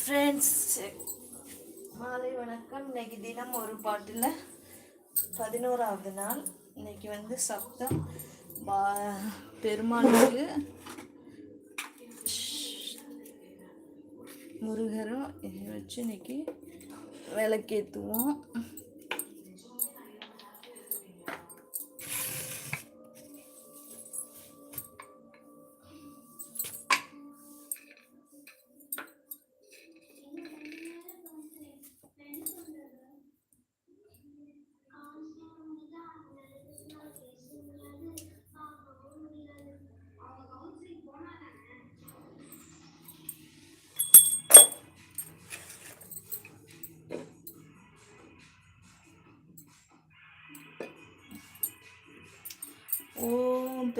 Friends மாலை வணக்கம். இன்னைக்கு தினம் ஒரு பாட்டில் பதினோராவது நாள். இன்னைக்கு வந்து சப்தம். பா பெருமாளுக்கு முருகரும் இதை வச்சு இன்னைக்கு விளக்கேற்றுவோம்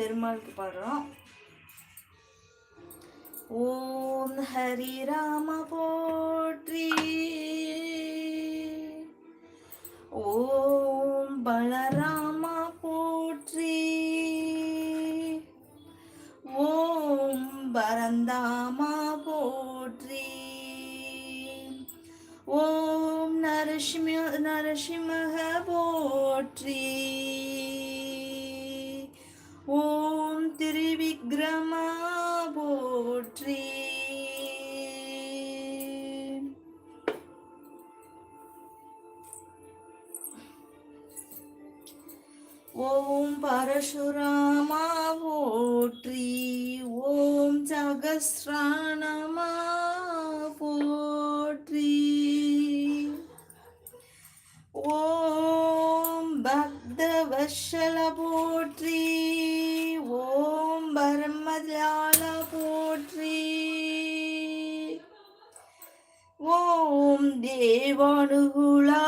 பெருமாளுக்கு பாடுறோம். ஓம் ஹரி ராம போற்றி. ஓம் பரசுராமா போற்றி ஓம் சகஸ்ராணமா போற்றி. ஓம் பக்தவஷல போற்றி ஓம் பரமலால போற்றி. ஓம் தேவானுகுலா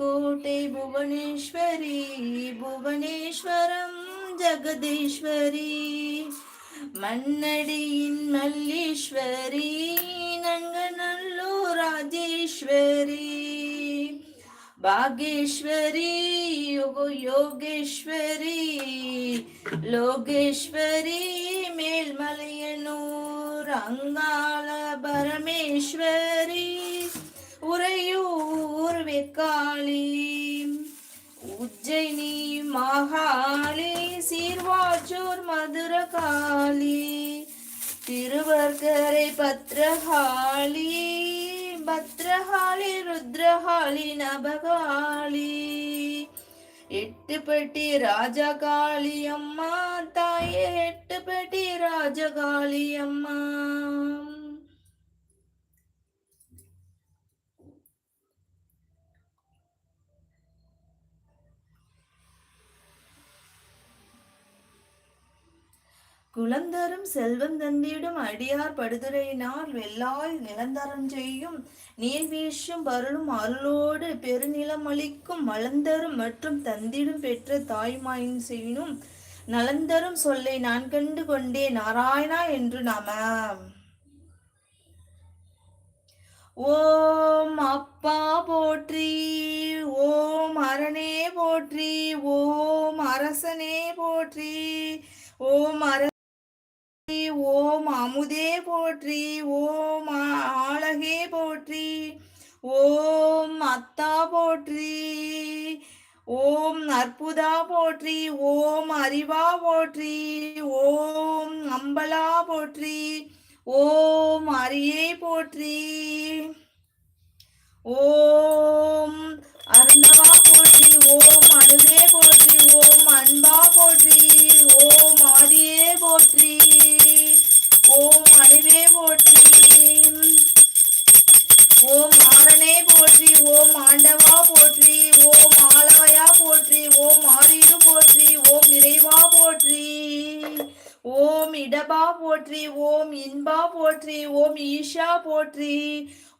புதுக்கோட்டை புவனேஸ்வரி புவனேஸ்வரம் ஜெகதீஸ்வரி. மன்னடியின் மல்லீஸ்வரி நங்கநல்லூர் ராஜேஸ்வரி. பாகேஸ்வரி யோக யோகேஸ்வரி. லோகேஸ்வரி மேல்மலையனூர் அங்காள பரமேஸ்வரி. உறையூர் வெக்காளி உஜ்ஜயினி மகாளி சீர்வாச்சூர் மதுரகாளி திருவர்கரை பத்ரகாளி பத்ரகாளி ருத்ரகாளி நபகாளி எட்டுப்பட்டி ராஜகாளி அம்மா தாயே எட்டுப்பட்டி ராஜகாளி அம்மா. குலந்தரும் செல்வம் தந்திடும் அடியார் படுதுரையினால் வெள்ளாய் நிலந்தரம் செய்யும் நீர் வீசும் பருளும் அருளோடு பெருநிலம் அளிக்கும் மலந்தரும் மற்றும் தந்திடும் பெற்ற தாய்மாயின் செய்யணும் நலந்தரும் சொல்லை நான் கண்டு கொண்டே நாராயணா என்று நாம. ஓம் அப்பா போற்றி ஓம் அரணே போற்றி ஓம் அரசனே போற்றி ஓம் அர ஓம் அமுதே போற்றி ஓம் ஆழகே ஆளகே போற்றி ஓம் அத்தா போற்றி ஓம் அற்புதா போற்றி ஓம் அறிவா போற்றி ஓம் அம்பலா போற்றி ஓம் அரியை போற்றி ஓம் அருந்தவா போற்றி ஓம் அணுவே போற்றி ஓம் அன்பா போற்றி ஓம் ஆதியே போற்றி ஓம் அணுவே போற்றி. ஓம் ஆரணே போற்றி. ஓம் ஆண்டவா போற்றி. ஓம் ஆளாயா போற்றி. ஓம் ஆரியு போற்றி. ஓம் இறைவா போற்றி. ஓம் இடபா போற்றி ஓம் இன்பா போற்றி ஓம் ஈஷா போற்றி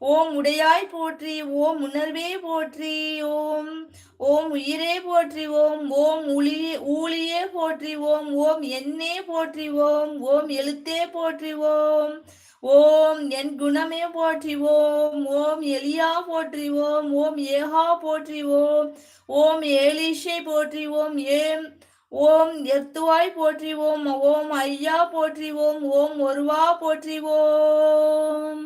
ஓம் உடையாய் போற்றி ஓம் உணர்வே போற்றி ஓம் ஓம் உயிரே போற்றி ஓம் ஓம் உளியே ஊழியே போற்றி ஓம் ஓம் எண்ணே போற்றி ஓம் ஓம் எழுத்தே போற்றி ஓம் ஓம் என் குணமே போற்றி ஓம் ஓம் எலியா போற்றி ஓம் ஓம் ஏகா போற்றி ஓம் ஓம் ஏலிஷை போற்றி ஓம் ஏம் ஓம் எத்துவாய் போற்றிவோம் ஓம் ஐயா போற்றி ஓம் ஓம் ஒருவா போற்றிவோம்.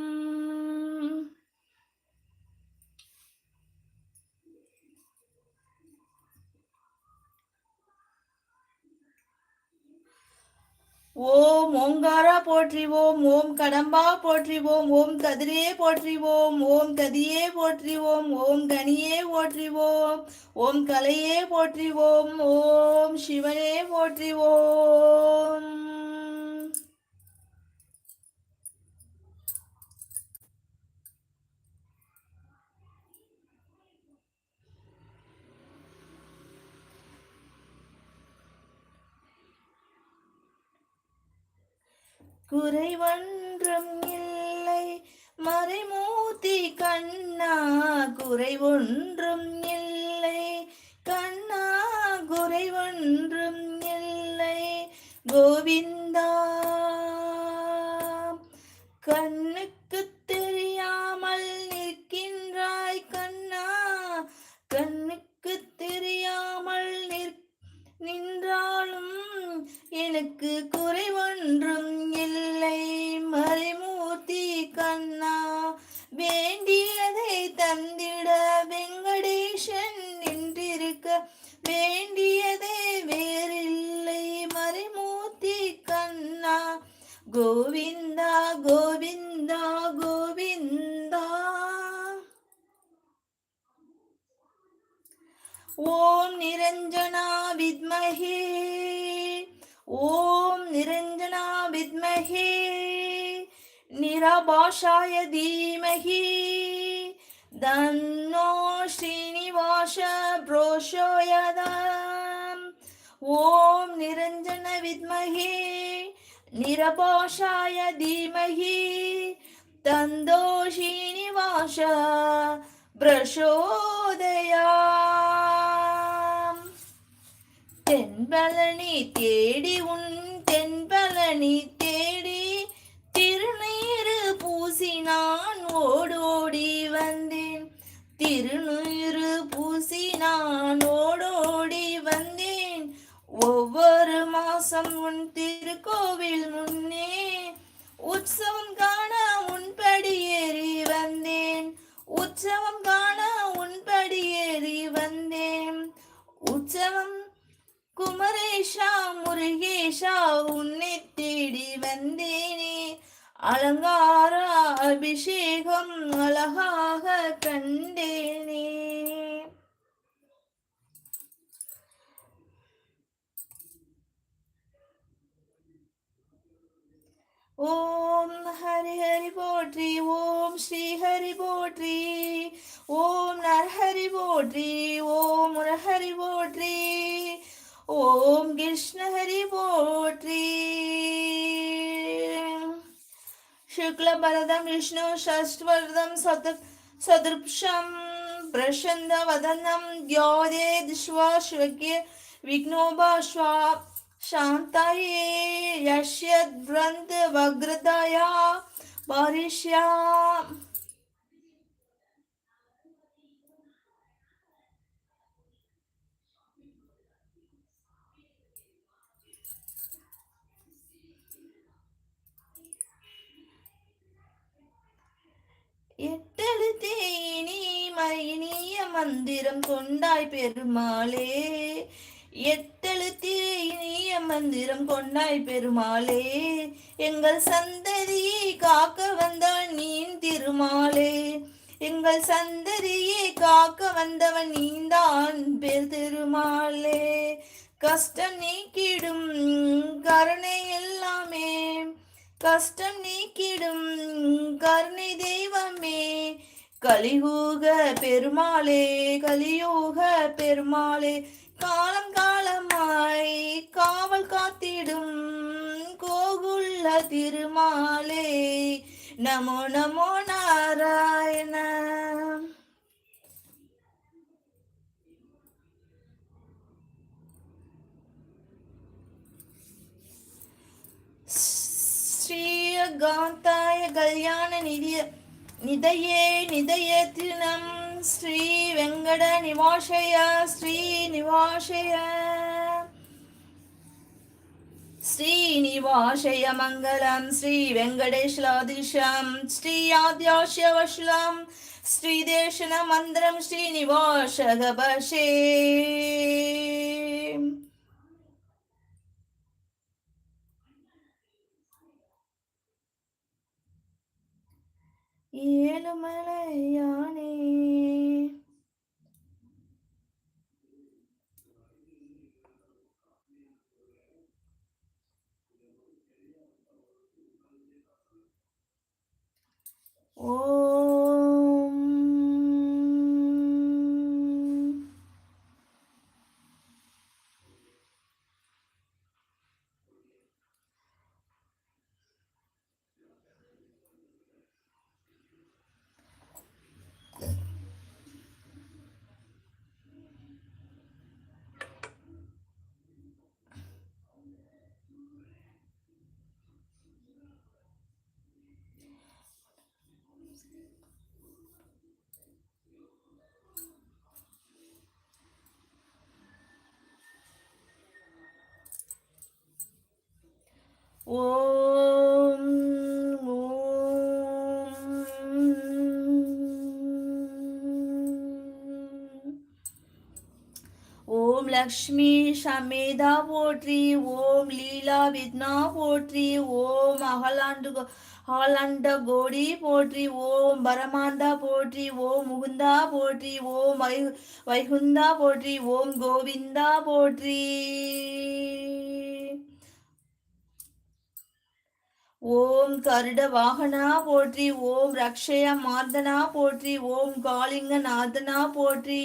ஓம் ஓங்காரா போற்றிவோம் ஓம் கடம்பா போற்றிவோம் ஓம் கதிரே போற்றிவோம் ஓம் கதியே போற்றிவோம் ஓம் கனியே போற்றிவோம் ஓம் கலையே போற்றிவோம் ஓம் சிவனே போற்றிவோம். குறைவன்றும் இல்லை. மறைமூர்த்தி கண்ணா குறைவொன்றும் இல்லை. கண்ணா குறைவொன்றும் இல்லை. கோவிந்தா வேண்டியதே வேறில்லை. மறைமூர்த்தி கண்ணா கோவிந்தா கோவிந்தா கோவிந்தா. ஓம் நிரஞ்சனா வித்மஹே ஓம் நிரஞ்சனா வித்மஹே நிராபாஷாய தீமஹே தன்னோ ஸ்ரீனிவாச புரோஷோயதாம் ஓம் நிரஞ்சன வித்மகி நிரபோஷாய தீமகி தந்தோ ஸ்ரீனிவாச பிரசோதயாம் தென்பலனி தேடி உன் தென்பலனி தேடி திருநீறு பூசி நான் ஓடோடி வந்தேன் பூசி நான் ஓடோடி வந்தேன். ஒவ்வொரு மாசம் உன் திருக்கோவில் முன்னே உற்சவம் காண உன்படி ஏறி வந்தேன். உற்சவம் காண உன்படி ஏறி வந்தேன். உற்சவம் குமரேஷா முருகேஷா உன்னை தேடி வந்தேனே. அலங்கார அபிஷேகம் அழகாக கண்டேனே. ஓம் ஹரி ஹரி போற்றி ஓம் ஸ்ரீ ஹரி போற்றி ஓம் நரஹரி போற்றி ஓம் முரஹரி போற்றி ஓம் கிருஷ்ண ஹரி போற்றி. शुक्लभरदं विष्णु षष्ट्वरदं सदृक्षं प्रसन्नवदनं द्योदे दिश्वा शिवके विघ्नोपाश्वा शान्तायै यस्य द्वन्द्वग्रताया भरिष्या மந்திரம் கொண்டாய் பெருமாளே. எட்டெழுத்தே இனிய மந்திரம் கொண்டாய் பெருமாளே. எங்கள் சந்ததியை காக்க வந்தவன் நீன் திருமாளே. எங்கள் சந்ததியை காக்க வந்தவன் நீந்தான் பெரு திருமாளே. கஷ்டம் நீக்கிடும் கருணை எல்லாமே. கஷ்டம் நீக்கிடும் கருணை தெய்வம். கலியூக பெருமாளே கலியோக பெருமாளே காலம் காலமாய் காவல் காத்திடும் கோகுள்ள திருமாலே. நமோ நமோ நாராயண. ஸ்ரீ காந்தாய கல்யாண நிதிய ನಿಧಯೇ ನಿಧಯೇ ತ್ರಿನಂ ಶ್ರೀ ವೆಂಕಟ ನಿವಾಶಯ ಶ್ರೀ ನಿವಾಶಯ श्रीनिवाशय मङ्गलं श्रीवेङ्कटेशलादिशं श्रीयाद्याश्यवशलं श्रीदेशनमन्त्रं श्रीनिवाशगपशे ஏழுமலையானே ஓ ஓம் ஓம். ஓம் லக்ஷ்மி சமேதா போற்றி ஓம் லீலா வித்னா போற்றி ஓம் அகலாண்டு கோ- அகலாண்ட கோடி போற்றி ஓம் பரமாண்டா போற்றி ஓம் முகுந்தா போற்றி ஓம் வை வைகுந்தா போற்றி ஓம் கோவிந்தா போற்றி. ஓம் கருட வாகனா போற்றி ஓம் ரக்ஷய மார்தனா போற்றி ஓம் காளிங்க நாதனா போற்றி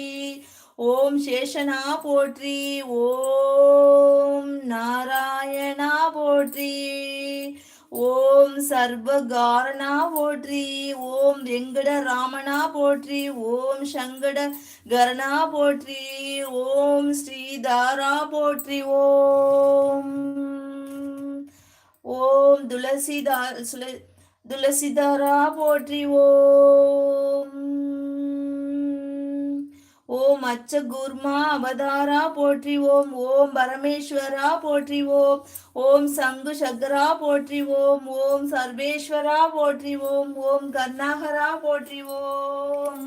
ஓம் சேஷனா போற்றி ஓம் நாராயணா போற்றி ஓம் சர்வகாரணா போற்றி ஓம் வெங்கட ராமனா போற்றி ஓம் சங்கட கரணா போற்றி ஓம் ஸ்ரீதாரா போற்றி ஓம் ஓம் துளசிதா சுல- துளசிதாரா போற்றி ஓம் ஓம் அச்ச குர்மா அவதாரா போற்றி ஓம் ஓம் பரமேஸ்வரா போற்றி ஓம் ஓம் சங்கு சக்கரா போற்றி ஓம் ஓம் சர்வேஸ்வரா போற்றி ஓம் ஓம் கர்ணாகரா போற்றி ஓம்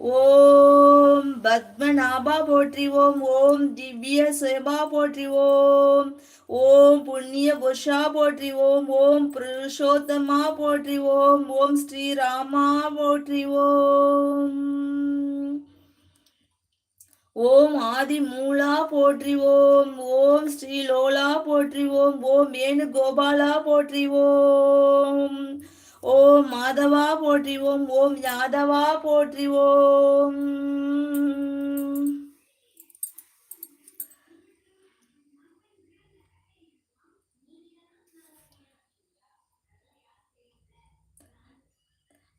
ஓம் பத்மநாபா போற்றி ஓம் ஓம் திவ்ய சேபா போற்றி ஓம் ஓம் புண்ணிய புஷா போற்றி ஓம் ஓம் புருஷோத்தமா போற்றி ஓம் ஓம் ஸ்ரீராமா போற்றி ஓம் ஓம் ஆதி மூலா போற்றி ஓம் ஓம் ஸ்ரீலோலா போற்றி ஓம் ஓம் வேணுகோபாலா போற்றி ஓம் மாதவா போற்றிவோம் ஓம் யாதவா போற்றிவோம்.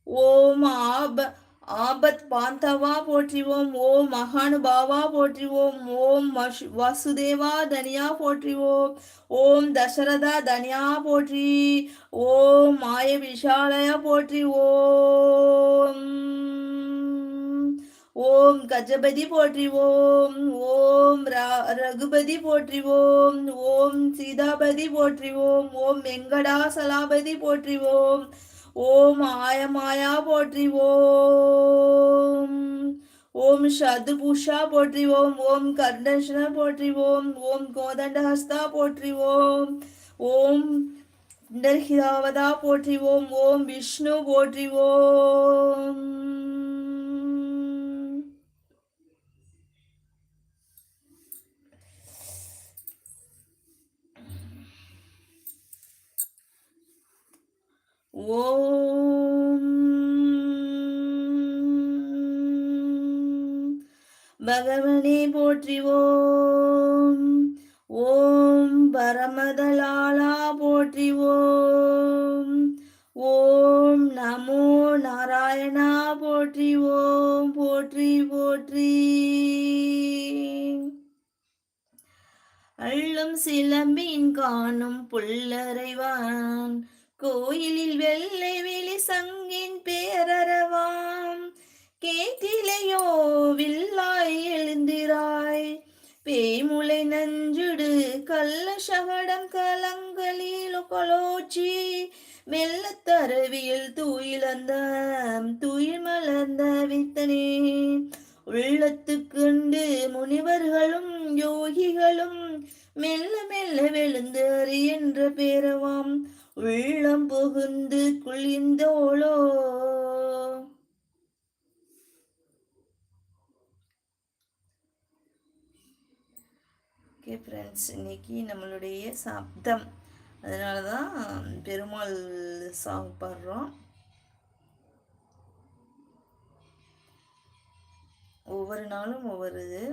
ஓம் ஆப ஆபத் பாந்தவா போற்றிவோம். ஓம் மகானுபாவா போற்றிவோம். ஓம் வசுதேவா தனியா போற்றிவோம். ஓம் தசரதா தனியா போற்றி ஓம் மாய விஷாலயா போற்றி ஓம் ஓம் கஜபதி போற்றிவோம். ஓம் ரகுபதி போற்றிவோம். ஓம் சீதாபதி போற்றிவோம். ஓம் வெங்கடாசலாபதி போற்றிவோம். ஓம் ஆயமாயா போற்றிவோம். ஓம் சதுபூஷா போற்றிவோம். ஓம் கர்ணஷனா போற்றிவோம். ஓம் கோதண்டஹஸ்தா போற்றிவோம். ஓம் புண்டர்ஹிதாவதா போற்றிவோம். ஓம் விஷ்ணு போற்றிவோம். ஓம் ஓம் பகவனே போற்றிவோம். ஓம் பரமதலாலா போற்றிவோம். ஓம் நமோ நாராயணா போற்றிவோம். போற்றி போற்றி. அள்ளும் சிலம்பின் காணும் புல்லறைவான். கோயிலில் வெள்ளை வெளி சங்கின் பேரறவாம் கேட்டிலையோ வில்லாய் எழுந்திராய். பேமுலை நஞ்சுடு கள்ள சகடம் கலங்களில் கொலோச்சி மெல்லத்தரவியில் தூயிலந்த தூயில் மலர்ந்த வித்தனே. உள்ளத்துக்குண்டு முனிவர்களும் யோகிகளும் மெல்ல மெல்ல வெளுந்து என்ற பேரவாம். உள்ளம் புகுந்து குளிந்தோளோ? ஓகே ஃப்ரெண்ட்ஸ் இன்னைக்கு நம்மளுடைய சப்தம். அதனால தான் பெருமாள் சாங் பாடுறோம். ஒவ்வொரு நாளும் ஒவ்வொரு இது.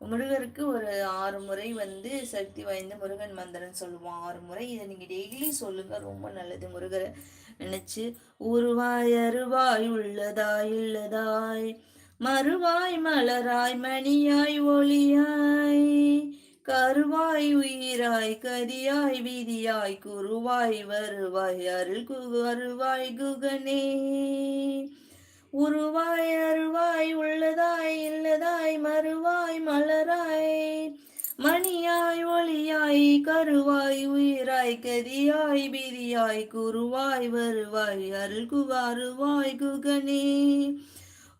முருகருக்கு ஒரு ஆறு முறை வந்து சக்தி வாய்ந்த முருகன் மந்திரம் சொல்லுவோம். ஆறு முறை இதை நீங்கள் டெய்லி சொல்லுங்க. ரொம்ப நல்லது முருகரை நினச்சி. உருவாய் அருவாய் உள்ளதாய் இல்லதாய். மறுவாய் மலராய் மணியாய் ஒளியாய். கருவாய் உயிராய் கரியாய் விதியாய் குருவாய் வருவாய் அருள் குருவாய் குகனே. உருவாய் கருவாய் உயிராய் கதியாய் பிரியாய் குருவாய் வருவாய் அருள் குவாருவாய் குகனே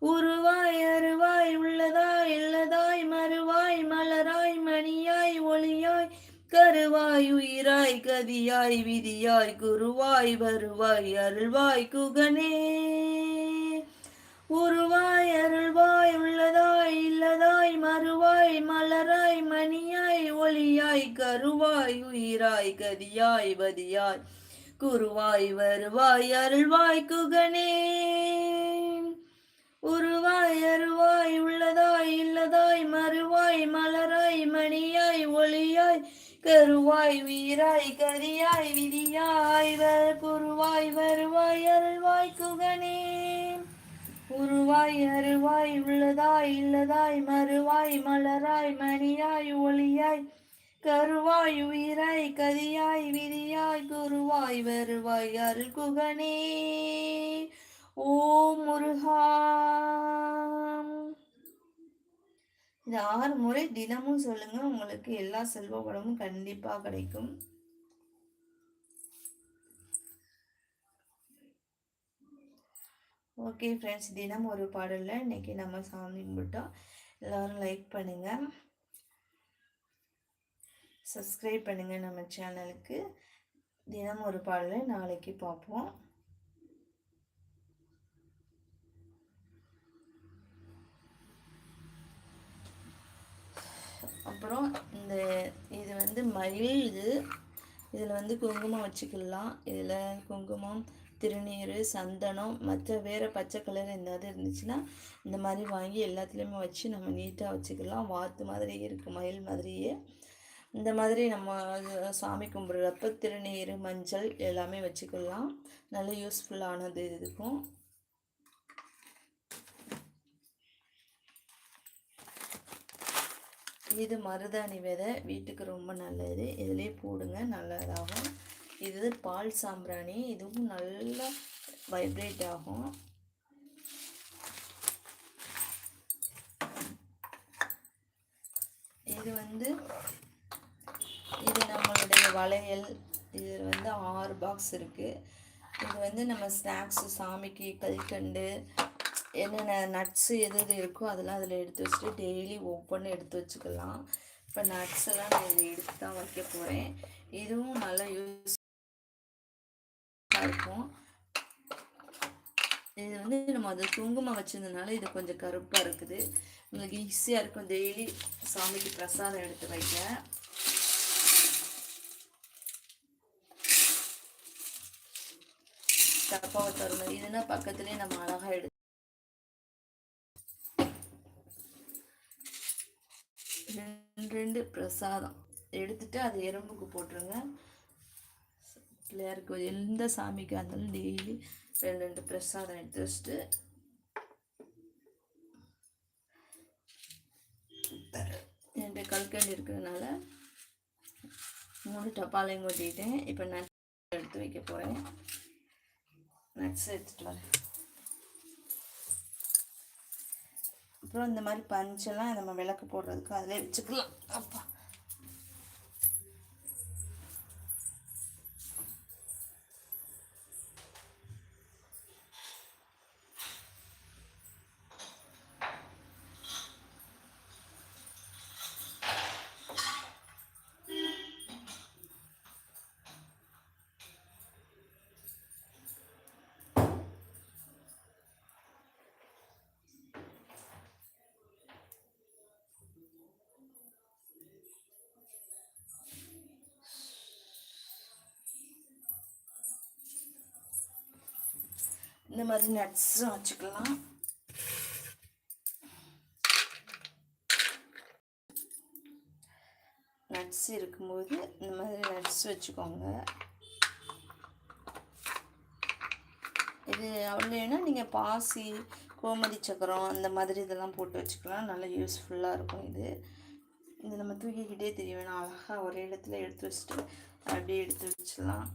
உருவாய் அருவாய் உள்ளதாய் இல்லதாய் மறுவாய் மலராய் மணியாய் ஒளியாய் கருவாய் உயிராய் கதியாய் விதியாய் குருவாய் வருவாய் அருள்வாய் குகனே உருவாய் அருள்வாய் உள்ளதாய் இல்லதாய் மறுவாய் மலராய் மணியாய் ஒளியாய் கருவாய் உயிராய் கதியாய் வதியாய். குருவாய் வருவாய் அருள்வாய் குகனே. உருவாய் அருவாய் உள்ளதாய் இல்லதாய் மறுவாய் மலராய் மணியாய் ஒளியாய் கருவாய் உயிராய் கதியாய் விதியாய் குருவாய் வருவாய் அருவாய் உள்ளதாய் இல்லதாய் மறுவாய் மலராய் மணியாய் ஒளியாய் கருவாய் உயிராய் கதியாய் விதியாய் குருவாய் வருவாய் அருள் குகனே. முருகா. இது ஆறு முறை தினமும் சொல்லுங்க உங்களுக்கு எல்லா செல்வ வளமும் கண்டிப்பாக கிடைக்கும். ஓகே ஃப்ரெண்ட்ஸ் தினம் ஒரு பாடலில் இன்றைக்கி நம்ம சாமி கும்பிட்டோம். எல்லோரும் லைக் பண்ணுங்கள் சப்ஸ்கிரைப் பண்ணுங்கள் நம்ம சேனலுக்கு தினம் ஒரு பாடலை நாளைக்கு பார்ப்போம். அப்புறம் இந்த இது வந்து மயில் இது. இதில் வந்து குங்குமம் வச்சுக்கலாம். இதில் குங்குமம் திருநீர் சந்தனம் மற்ற வேறு பச்சை கலர் எதாவது இருந்துச்சுன்னா இந்த மாதிரி வாங்கி எல்லாத்துலேயுமே வச்சு நம்ம நீட்டாக வச்சுக்கலாம். வாத்து மாதிரியே இருக்குது மயில் மாதிரியே. இந்த மாதிரி நம்ம சாமி கும்பிட்றப்ப திருநீர் மஞ்சள் எல்லாமே வச்சுக்கலாம். நல்ல யூஸ்ஃபுல்லானது இதுக்கும். இது மருதாணி விதை. வீட்டுக்கு ரொம்ப நல்லது. இதிலே போடுங்க. நல்லதாகும். இது பால் சாம்பிராணி. இதுவும் நல்லா வைப்ரேட் ஆகும். இது வந்து இது நம்மளுடைய வளையல். இது வந்து ஆறு பாக்ஸ் இருக்குது இது வந்து நம்ம ஸ்நாக்ஸு சாமிக்கு கல்கண்டு என்னென்ன நட்ஸு எது எது இருக்கோ அதெல்லாம் அதில் எடுத்து வச்சுட்டு டெய்லி ஒவ்வொன்று எடுத்து வச்சுக்கலாம். இப்போ நட்ஸ் எல்லாம் நான் இதை எடுத்து தான் வைக்க போகிறேன் இதுவும் நல்லா யூஸ் இது வந்து நம்ம அதை குங்குமம் வச்சதுனால இது கொஞ்சம் கருப்பாக இருக்குது. உங்களுக்கு ஈஸியாக இருக்கும். டெய்லி சாமிக்கு பிரசாதம் எடுத்து வைக்க டப்பாவை தரணும் இதுனா பக்கத்துலேயே நம்ம அழகாக எடு ரெண்டு பிரசாதம். எடுத்துட்டு அது எறும்புக்கு போட்டுருங்க. பிள்ளையாருக்கு எந்த சாமிக்காக இருந்தாலும் டெய்லி ரெண்டு ரெண்டு பிரசாதம் எடுத்து வச்சுட்டு என்கிட்ட கல்கண்டு இருக்கிறதுனால மூணு டப்பாலையும் கொட்டிட்டேன். இப்போ நட்ஸ் எடுத்து வைக்க போகிறேன் நட்ஸ் எடுத்துகிட்டு வரேன். அப்புறம் இந்த மாதிரி பஞ்செல்லாம் நம்ம விளக்கு போடுறதுக்கு அதிலே வச்சுக்கலாம். அப்பா. மாதிரி நட்ஸும் வச்சுக்கலாம். நட்ஸ் இருக்கும்போது இந்த மாதிரி நட்ஸ் வச்சுக்கோங்க. இது அவ்வளோனா நீங்கள் பாசி கோமதி சக்கரம் அந்த மாதிரி இதெல்லாம் போட்டு வச்சுக்கலாம். நல்லா யூஸ்ஃபுல்லாக இருக்கும் இது. இது நம்ம தூக்கிக்கிட்டே தெரிய வேணாம் அழகாக ஒரே இடத்துல எடுத்து வச்சுட்டு அப்படியே எடுத்து வச்சிடலாம்.